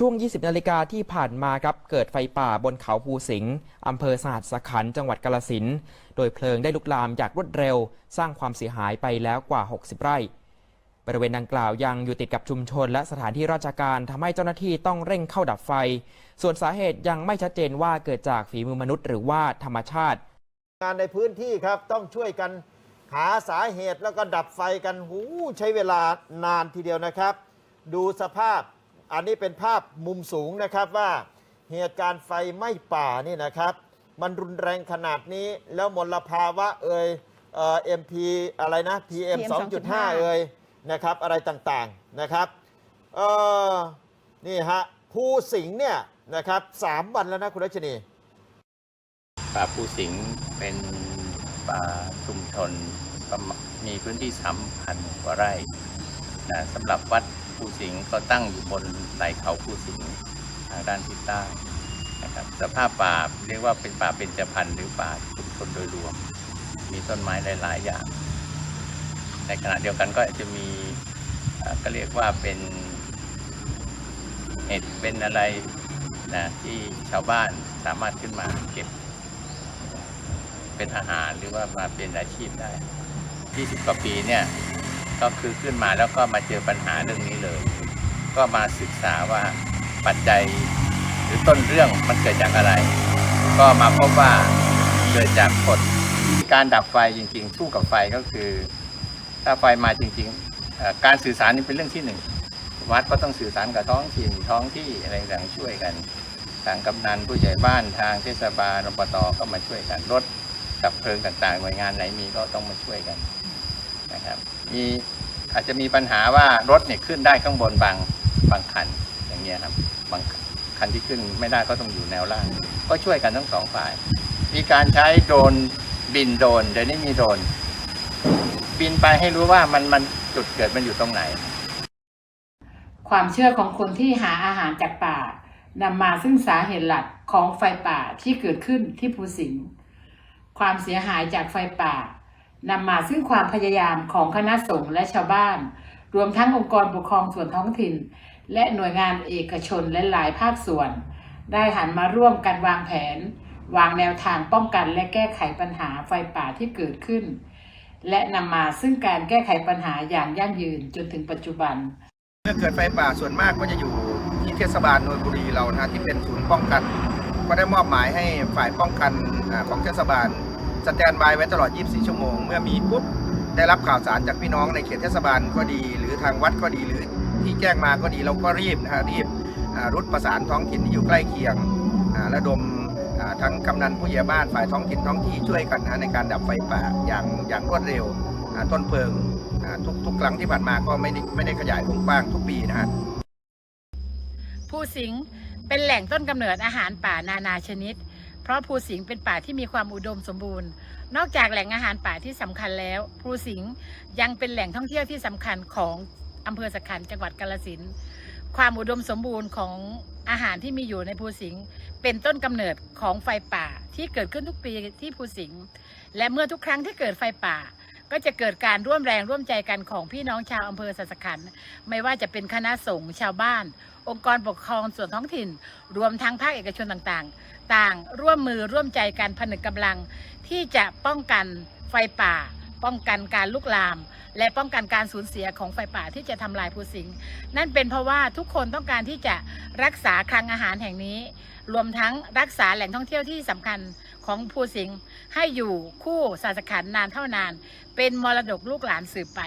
ช่วง 20 นาฬิกาที่ผ่านมาครับ เกิดไฟป่าบนเขาภูสิงห์อำเภอสหัสขันจังหวัดกาลสินโดยเพลิงได้ลุกลามอย่างรวดเร็ว สร้างความเสียหายไปแล้วกว่า 60 ไร่ บริเวณดังกล่าวยังอยู่ติดกับชุมชน และสถานที่ราชการทำให้เจ้าหน้าที่ต้องเร่งเข้าดับไฟ ส่วนสาเหตุยังไม่ชัดเจนว่าเกิดจากฝีมือมนุษย์หรือว่าธรรมชาติ งานในพื้นที่ครับต้องช่วยกันหาสาเหตุแล้วก็ดับไฟกันหูใช้เวลานานทีเดียวนะครับ ดูสภาพ อันนี้เป็นภาพมุมสูงนะครับว่าเหตุการณ์ไฟไหม้ป่านี่นะครับ มันรุนแรงขนาดนี้แล้วมลภาวะเอ่ยเอ็มพีอะไรนะ PM PM 2.5 เอ่ยนะครับอะไรต่างๆนะครับเออนี่ฮะภูสิงห์เนี่ยนะครับสามวันแล้วนะคุณรัชนีป่าภูสิงห์เป็นป่าชุมชนประมาณมีพื้นที่สามพันกว่าไร่นะสำหรับวัด ภูสิงห์ก็ตั้งอยู่บนไหล่เขาภูสิงห์ทางด้านทิศใต้นะครับสภาพป่าเรียกว่าเป็นป่าเบญจพรรณหรือป่าชุมชนโดยรวม มีต้นไม้หลาย ๆ อย่าง ในขณะเดียวกันก็อาจจะมีก็เรียกว่าเป็นเห็ดเป็นอะไรนะที่ชาวบ้านสามารถขึ้นมาเก็บ เป็นอาหารหรือว่ามาเป็นอาชีพได้ 20 กว่าปีเนี่ย ก็คือขึ้นมาแล้วก็มาเจอปัญหาเรื่องนี้เลย ก็มาศึกษาว่าปัจจัยหรือต้นเรื่องมันเกิดจากอะไร ก็มาพบว่าเกิดจากกฎการดับไฟจริงๆ สู้กับไฟก็คือ ถ้าไฟมาจริงๆ การสื่อสารนี่เป็นเรื่องที่หนึ่งวัดก็ต้องสื่อสารกับท้องถิ่นท้องที่อะไรต่างๆช่วยกันทางกำนันผู้ใหญ่บ้านทางเทศบาลอบตก็มาช่วยกันรถดับเพลิงต่างๆหน่วยงานไหนมีก็ต้องมาช่วยกัน นะครับมีอาจจะมีปัญหาว่ารถเนี่ยขึ้นได้ข้างบนบางบางคันอย่างเงี้ยครับบางคันที่ขึ้นไม่ได้ก็ต้องอยู่แนวล่าง ก็ช่วยกันทั้งสองฝ่าย มีการใช้โดรนบินโดรนเดี๋ยวนี้มีโดรนบินไปให้รู้ว่ามันมันจุดเกิดมันอยู่ตรงไหน ความเชื่อของคนที่หาอาหารจากป่านำมาซึ่งสาเหตุหลักของไฟป่าที่เกิดขึ้นที่ภูสิงห์ความเสียหายจากไฟป่า นำมาซึ่งความพยายามของคณะสงฆ์และชาวบ้าน รวมทั้งองค์กรปกครองส่วนท้องถิ่น และหน่วยงานเอกชนและหลายภาคส่วน ได้หันมาร่วมกันวางแผน วางแนวทางป้องกันและแก้ไขปัญหาไฟป่าที่เกิดขึ้น และนำมาซึ่งการแก้ไขปัญหาอย่างยั่งยืนจนถึงปัจจุบันเมื่อเกิดไฟป่าส่วนมากก็จะอยู่ที่เทศบาลนนทบุรีเรานะที่เป็นศูนย์ป้องกัน ก็ได้มอบหมายให้ฝ่ายป้องกันของเทศบาล สแตนบายไว้ตลอด 24 ชั่วโมง เมื่อมีปุ๊บได้รับข่าวสารจากพี่น้องในเขตเทศบาลก็ดี หรือทางวัดก็ดีหรือที่แจ้งมาก็ดีเราก็รีบนะฮะรีบรุดประสานท้องถิ่นที่อยู่ใกล้เคียงระดมทั้งกำนันผู้ใหญ่บ้านฝ่ายท้องถิ่นท้องที่ช่วยกันนะในการดับไฟป่าอย่างอย่างรวดเร็วต้นเพลิงทุกทุกครั้งที่ผ่านมาก็ไม่ได้ไม่ได้ขยายวงกว้างทุกปีนะฮะภูสิงเป็นแหล่งต้นกำเนิดอาหารป่านานาชนิด เพราะภูสิงห์เป็นป่าที่มีความอุดมสมบูรณ์ นอกจากแหล่งอาหารป่าที่สำคัญแล้ว ภูสิงห์ยังเป็นแหล่งท่องเที่ยวที่สำคัญของอำเภอสักขันจังหวัดกาฬสินธุ์ความอุดมสมบูรณ์ของอาหารที่มีอยู่ในภูสิงห์เป็นต้นกำเนิดของไฟป่าที่เกิดขึ้นทุกปีที่ภูสิงห์และเมื่อทุกครั้งที่เกิดไฟป่า ก็จะเกิดการร่วมแรงร่วมใจกันของพี่น้องชาวอำเภอสัสขัน ไม่ว่าจะเป็นคณะสงฆ์ชาวบ้าน องค์กรปกครองส่วนท้องถิ่น รวมทั้งภาคเอกชนต่างๆ ต่างร่วมมือร่วมใจกันผนึกกำลัง ที่จะป้องกันไฟป่า ป้องกันการลุกลาม และป้องกันการสูญเสียของไฟป่าที่จะทำลายภูสิงนั่นเป็นเพราะว่าทุกคนต้องการที่จะรักษาคลังอาหารแห่งนี้ รวมทั้งรักษาแหล่งท่องเที่ยวที่สำคัญ ของภูสิงห์ให้อยู่คู่ศาสขันนานเท่านาน เป็นมรดกลูกหลานสืบไป